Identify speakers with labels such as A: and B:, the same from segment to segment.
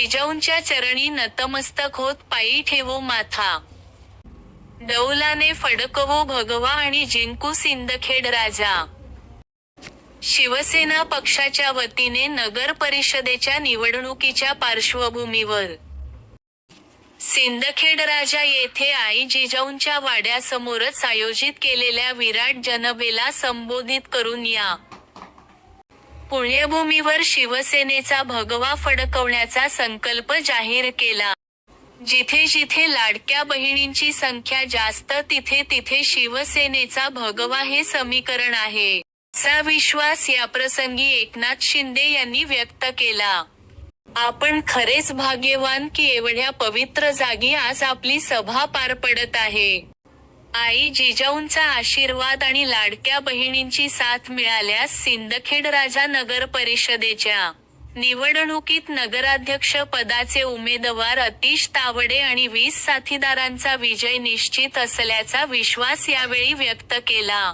A: जिजाऊंच्या चरणी नतमस्तक होत पायी ठेवो माथा. डौलाने फडकवो भगवा आणि जिंकू सिंदखेड राजा. शिवसेना पक्षाच्या वतीने नगर परिषदेच्या निवडणुकीच्या पार्श्वभूमीवर. सिंदखेड राजा येथे आई जिजाऊंच्या वाड्यासमोरच आयोजित केलेल्या विराट जनभेला संबोधित करून या. पुण्यभूमीवर शिवसेनेचा भगवा फडकवण्याचा संकल्प जाहीर केला. जिथे जिथे लाडक्या बहिणींची संख्या जास्त तिथे तिथे शिवसेनेचा भगवा हे समीकरण आहे. असा विश्वास याप्रसंगी एकनाथ शिंदे यांनी व्यक्त केला. आपण खरेच भाग्यवान की एवढ्या पवित्र जागी आज आपली सभा पार पडत आहे. आई जिजाऊंचा आशीर्वाद आणि लाडक्या बहिणींची साथ मिळाल्यास सिंदखेड राजा नगर परिषदेच्या निवडणुकीत नगराध्यक्ष पदाचे उमेदवार अतिश तावडे आणि वीस साथीदारांचा विजय निश्चित असल्याचा विश्वास यावेळी व्यक्त केला.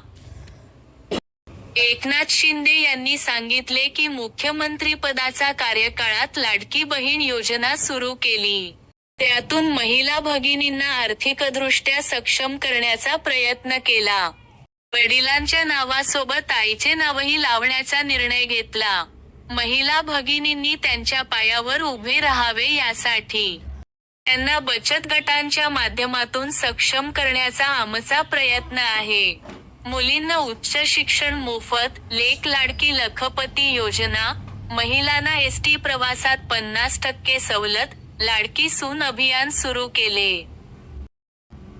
A: एकनाथ शिंदे यांनी सांगितले की मुख्यमंत्री पदाचा कार्यकाळात लाडकी बहीण योजना सुरू केली. त्यातून महिला भगिनींना आर्थिकदृष्ट्या सक्षम करण्याचा प्रयत्न केला. वडिलांच्या नावासोबत आईचे नावही लावण्याचा निर्णय घेतला. महिला भगिनींनी त्यांच्या पायावर उभे राहावे यासाठी. त्यांना बचत गटांच्या माध्यमातून सक्षम करण्याचा आमचा प्रयत्न आहे. मुलींना उच्च शिक्षण मोफत लेक लाडकी लखपती योजना महिलांना एस टी प्रवासात पन्नास टक्के सवलत लाडकी सून अभियान सुरू केले.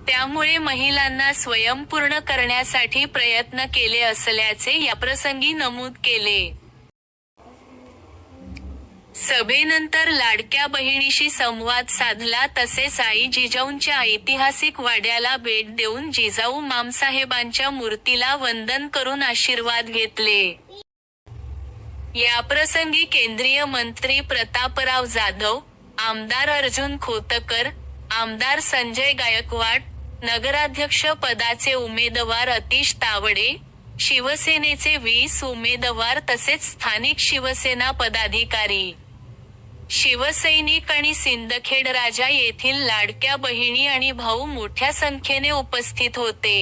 A: त्यामुळे महिलांना स्वयंपूर्ण करण्यासाठी प्रयत्न केले असल्याचे याप्रसंगी नमूद केले. सभेनंतर लाडक्या बहिणीशी संवाद साधला तसेच आई जिजाऊंच्या ऐतिहासिक वाड्याला भेट देऊन जिजाऊ मामसाहेबांच्या मूर्तीला वंदन करून आशीर्वाद घेतले. याप्रसंगी केंद्रीय मंत्री प्रतापराव जाधव आमदार अर्जुन खोतकर आमदार संजय गायकवाड नगराध्यक्ष पदाचे उमेदवार अतिश तावडे शिवसेनेचे वीस उमेदवार तसेच स्थानिक शिवसेना पदाधिकारी. शिवसैनिक आणि सिंदखेड राजा येथील लाडक्या बहिणी आणि भाऊ मोठ्या संख्येने उपस्थित होते.